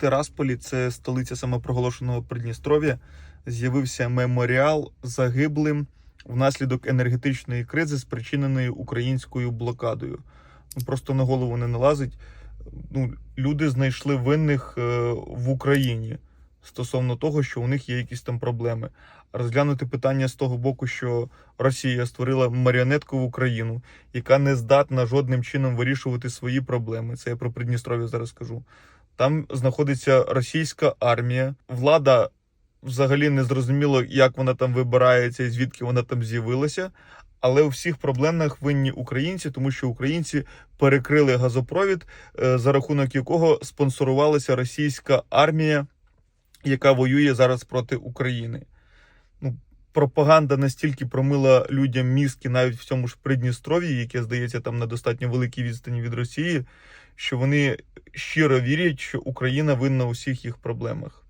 Тирасполі, це столиця самопроголошеного Придністров'я, з'явився меморіал загиблим внаслідок енергетичної кризи, спричиненої українською блокадою. Ну, Просто на голову не налазить. Ну, люди знайшли винних е, в Україні стосовно того, що у них є якісь там проблеми. Розглянути питання з того боку, що Росія створила маріонеткову Україну, яка не здатна жодним чином вирішувати свої проблеми. Це я про Придністров'я зараз кажу. Там знаходиться російська армія, влада взагалі не зрозуміло, як вона там вибирається і звідки вона там з'явилася. Але у всіх проблемах винні українці, тому що українці перекрили газопровід, е, за рахунок якого спонсорувалася російська армія, яка воює зараз проти України. Ну, пропаганда настільки промила людям мізки навіть в цьому ж Придністров'ї, яке здається там на достатньо великій відстані від Росії, що вони щиро вірять, що Україна винна у всіх їх проблемах.